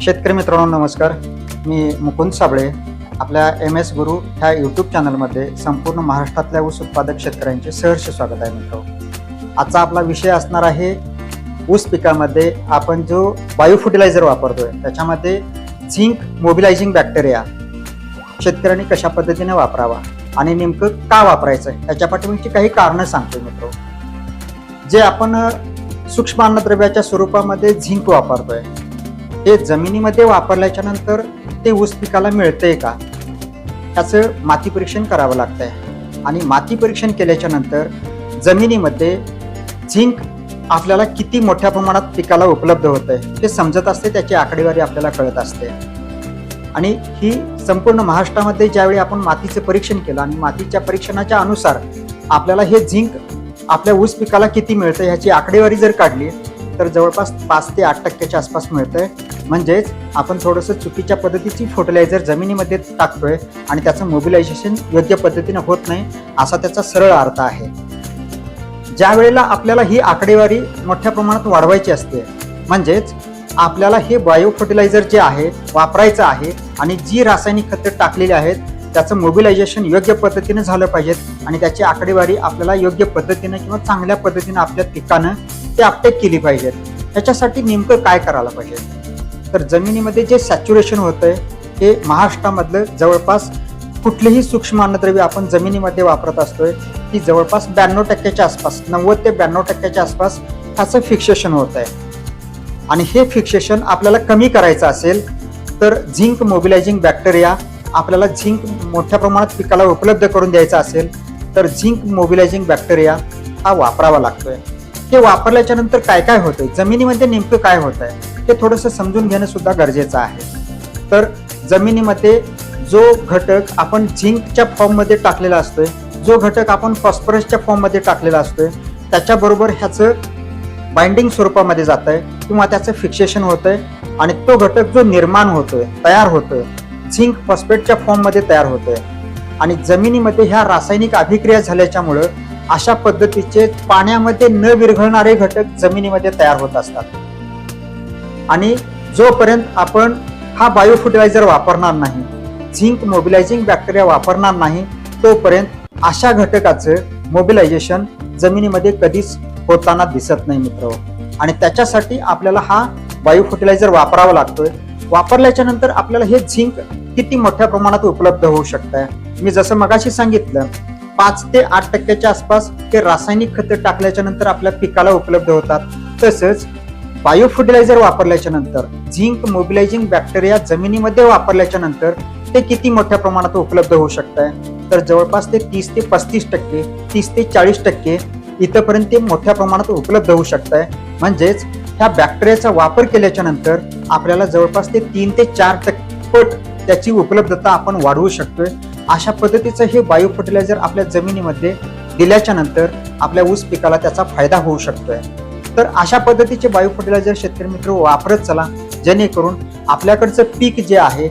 शेतकरी मित्रांनो नमस्कार. मी मुकुंद साबळे आपल्या एम एस गुरु ह्या यूट्यूब चॅनलमध्ये संपूर्ण महाराष्ट्रातल्या ऊस उत्पादक शेतकऱ्यांचे सहर्ष स्वागत आहे मित्र आजचा आपला विषय असणार आहे ऊस पिकामध्ये आपण जो बायो फर्टिलायझर वापरतोय त्याच्यामध्ये झिंक मोबिलायझिंग बॅक्टेरिया शेतकऱ्यांनी कशा पद्धतीने वापरावा आणि नेमकं का वापरायचं याच्या पाठीमागची काही कारणं सांगतोय मित्र जे आपण सूक्ष्म अन्नद्रव्याच्या स्वरूपामध्ये झिंक वापरतोय हे जमिनीमध्ये वापरल्याच्या नंतर ते ऊस पिकाला मिळतंय का? त्याचं माती परीक्षण करावं लागतंय. आणि माती परीक्षण केल्याच्यानंतर जमिनीमध्ये झिंक आपल्याला किती मोठ्या प्रमाणात पिकाला उपलब्ध होत आहे हे समजत असते त्याची आकडेवारी आपल्याला कळत असते. आणि ही संपूर्ण महाराष्ट्रामध्ये ज्यावेळी आपण मातीचं परीक्षण केलं आणि मातीच्या परीक्षणाच्या अनुसार आपल्याला हे झिंक आपल्या ऊस पिकाला किती मिळतं ह्याची आकडेवारी जर काढली तर जवळपास पाच ते आठ टक्क्याच्या आसपास मिळतंय. म्हणजेच आपण थोडंसं चुकीच्या पद्धतीची फर्टिलायझर जमिनीमध्ये टाकतोय आणि त्याचं मोबिलायझेशन योग्य पद्धतीने होत नाही असा त्याचा सरळ अर्थ आहे. ज्या वेळेला आपल्याला ही आकडेवारी मोठ्या प्रमाणात वाढवायची असते म्हणजेच आपल्याला हे बायो फर्टिलायझर जे आहे वापरायचं आहे आणि जी रासायनिक खतं टाकलेली आहेत त्याचं मोबिलायझेशन योग्य पद्धतीने झालं पाहिजेत आणि त्याची आकडेवारी आपल्याला योग्य पद्धतीनं किंवा चांगल्या पद्धतीनं आपल्या पिकानं ते अपटेक केली पाहिजेत. त्याच्यासाठी नेमकं काय करायला पाहिजे तर जमिनीमध्ये जे सॅच्युरेशन होतंय हे महाराष्ट्रामधलं जवळपास कुठलेही सूक्ष्म अन्नद्रव्य आपण जमिनीमध्ये वापरत असतोय ती जवळपास ब्याण्णव टक्क्याच्या आसपास नव्वद ते ब्याण्णव टक्क्याच्या आसपास ह्याचं फिक्सेशन होत आहे आणि हे फिक्सेशन आपल्याला कमी करायचं असेल तर झिंक मोबिलायझिंग बॅक्टेरिया आपल्याला झिंक मोठ्या प्रमाणात पिकाला उपलब्ध करून द्यायचा असेल तर झिंक मोबिलायझिंग बॅक्टेरिया हा वापरावा लागतोय. हे वापरल्याच्या नंतर काय काय होतंय? जमिनीमध्ये नेमकं काय होत आहे हे थोडंसं समजून घेणं सुद्धा गरजेचं आहे. तर जमिनीमध्ये जो घटक आपण झिंकच्या फॉर्ममध्ये टाकलेला असतोय जो घटक आपण फॉस्फरसच्या फॉर्ममध्ये टाकलेला असतोय त्याच्याबरोबर ह्याचं बाइंडिंग स्वरूपामध्ये जात आहे किंवा त्याचं फिक्सेशन होतंय आणि तो घटक जो निर्माण होतोय तयार होतोय झिंक फॉस्फेटच्या फॉर्ममध्ये तयार होतोय. आणि जमिनीमध्ये ह्या रासायनिक अभिक्रिया झाल्याच्यामुळं अशा पद्धतीचे पाण्यामध्ये न विरघळणारे घटक जमिनीमध्ये तयार होत असतात. आणि जोपर्यंत आपण हा बायो फर्टिलायझर वापरणार नाही झिंक मोबिलायझिंग बॅक्टेरिया वापरणार नाही तोपर्यंत अशा घटकाचं मोबिलायझेशन जमिनीमध्ये कधीच होताना दिसत नाही मित्र. आणि त्याच्यासाठी आपल्याला हा बायो फर्टिलायझर वापरावा लागतोय. वापरल्याच्या नंतर आपल्याला हे झिंक किती मोठ्या प्रमाणात उपलब्ध होऊ शकत मी जसं मगाशी सांगितलं पाच ते आठ टक्क्याच्या आसपास ते रासायनिक खतं टाकल्याच्या नंतर आपल्या पिकाला उपलब्ध होतात. तसंच बायो फर्टिलायझर वापरल्याच्या नंतर झिंक मोबिलायझिंग बॅक्टेरिया जमिनीमध्ये वापरल्याच्या नंतर ते किती मोठ्या प्रमाणात उपलब्ध होऊ शकत आहे तर जवळपास ते तीस ते पस्तीस टक्के तीस ते चाळीस टक्के इथंपर्यंत ते मोठ्या प्रमाणात उपलब्ध होऊ शकत आहे म्हणजेच ह्या बॅक्टेरियाचा वापर केल्याच्यानंतर आपल्याला जवळपास ते तीन ते चार टक्के पट त्याची उपलब्धता आपण वाढवू शकतोय. अशा पद्धतीचं हे बायो फर्टिलायझर आपल्या जमिनीमध्ये दिल्याच्या नंतर आपल्या ऊस पिकाला त्याचा फायदा होऊ शकतोय. तर अशा पद्धतीचे बायो फर्टिलायझर शेतकरी मित्र वापरत चला जेणेकरून आपल्याकडचं पीक जे आहे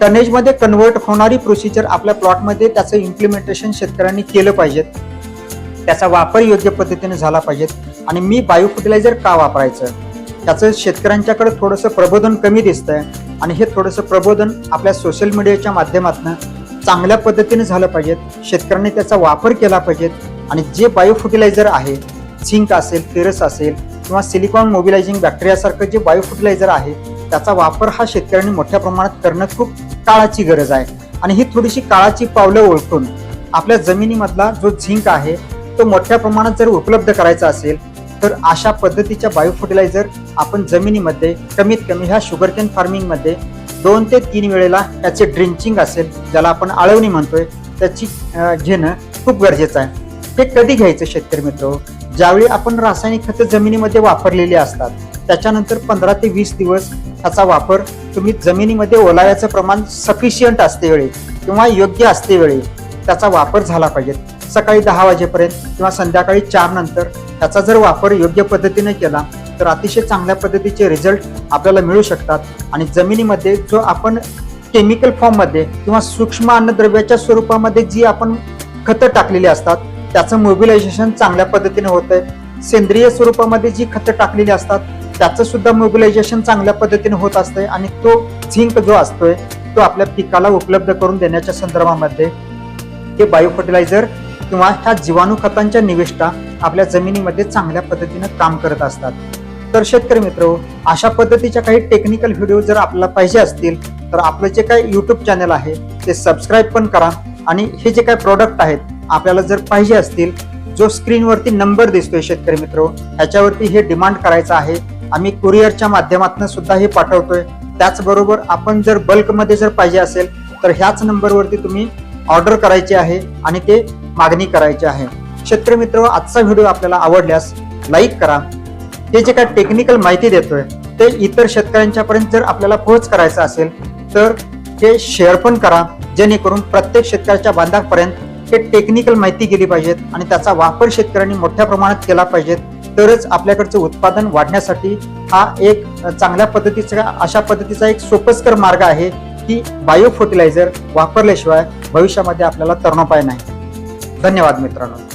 टनेजमध्ये कन्वर्ट होणारी प्रोसिजर आपल्या प्लॉटमध्ये त्याचं इम्प्लिमेंटेशन शेतकऱ्यांनी केलं पाहिजेत. त्याचा वापर योग्य पद्धतीने झाला पाहिजेत. आणि मी बायो फर्टिलायझर का वापरायचं? त्याचं शेतकऱ्यांच्याकडे थोडंसं प्रबोधन कमी दिसतंय. आणि हे थोडंसं प्रबोधन आपल्या सोशल मीडियाच्या माध्यमातून चांगल्या पद्धतीने झालं पाहिजेत. शेतकऱ्यांनी त्याचा वापर केला पाहिजेत. आणि जे बायो फर्टिलायझर आहे झिंक असेल फेरस असेल किंवा सिलिकॉन मोबिलायझिंग बॅक्टेरियासारखं जे बायो फर्टिलायझर आहे त्याचा वापर हा शेतकऱ्यांनी मोठ्या प्रमाणात करणं खूप काळाची गरज आहे. आणि ही थोडीशी काळाची पावलं ओळखून आपल्या जमिनीमधला जो झिंक आहे तो मोठ्या प्रमाणात जर उपलब्ध करायचा असेल तर अशा पद्धतीच्या बायो फर्टिलायझर आपण जमिनीमध्ये कमीत कमी ह्या शुगरकेन फार्मिंगमध्ये दोन ते तीन वेळेला त्याचे ड्रिंचिंग असेल ज्याला आपण आळवणी म्हणतोय त्याची घेणं खूप गरजेचं आहे. ते कधी घ्यायचं शेतकरी मित्र? ज्यावेळी आपण रासायनिक खतं जमिनीमध्ये वापरलेली असतात त्याच्यानंतर पंधरा ते वीस दिवस ह्याचा वापर तुम्ही जमिनीमध्ये ओलाव्याचं प्रमाण सफिशियंट असते वेळी किंवा योग्य असते वेळी त्याचा वापर झाला पाहिजे. सकाळी दहा वाजेपर्यंत किंवा संध्याकाळी चार नंतर ह्याचा जर वापर योग्य पद्धतीने केला तर अतिशय चांगल्या पद्धतीचे रिझल्ट आपल्याला मिळू शकतात. आणि जमिनीमध्ये जो आपण केमिकल फॉर्ममध्ये किंवा सूक्ष्म अन्नद्रव्याच्या स्वरूपामध्ये जी आपण खतं टाकलेली असतात त्याचं मोबिलायझेशन चांगल्या पद्धतीने होत आहे सेंद्रिय स्वरूपामध्ये जी खतं टाकलेली असतात त्याचं सुद्धा मोबिलायझेशन चांगल्या पद्धतीने होत असतंय. आणि तो झिंक जो असतोय तो आपल्या पिकाला उपलब्ध करून देण्याच्या संदर्भामध्ये हे बायो फर्टिलायझर किंवा ह्या जीवाणू खतांच्या निविष्ठा आपल्या जमिनीमध्ये चांगल्या पद्धतीनं काम करत असतात. तर शेतकरी मित्र अशा पद्धतीच्या काही टेक्निकल व्हिडिओ जर आपल्याला पाहिजे असतील तर आपलं जे काही युट्यूब चॅनल आहे ते सबस्क्राईब पण करा आणि हे जे काही प्रॉडक्ट आहेत आपल्याला जर पाहिजे असतील जो स्क्रीनवरती नंबर दिसतोय शेतकरी मित्र ह्याच्यावरती हे डिमांड करायचं आहे. आम्ही कुरिअरच्या माध्यमातून सुद्धा हे पाठवतोय. त्याचबरोबर आपण जर बल्कमध्ये जर पाहिजे असेल तर ह्याच नंबरवरती तुम्ही ऑर्डर करायची आहे आणि ते मागणी करायची आहे. शेतकरी मित्र आजचा व्हिडिओ आपल्याला आवडल्यास लाईक करा. हे जे काय टेक्निकल माहिती देतोय ते इतर शेतकऱ्यांच्यापर्यंत जर आपल्याला पोहोच करायचं असेल तर हे शेअर पण करा. जेणेकरून प्रत्येक शेतकऱ्याच्या बांधापर्यंत हे टेक्निकल माहिती गेली पाहिजेत आणि त्याचा वापर शेतकऱ्यांनी मोठ्या प्रमाणात केला पाहिजेत. तरच आपल्याकडचं उत्पादन वाढण्यासाठी हा एक चांगल्या पद्धतीचा अशा पद्धतीचा एक सोपस्कर मार्ग आहे की बायो फर्टिलायझर वापरल्याशिवाय भविष्यामध्ये आपल्याला तरणोपाय नाही. धन्यवाद मित्रांनो.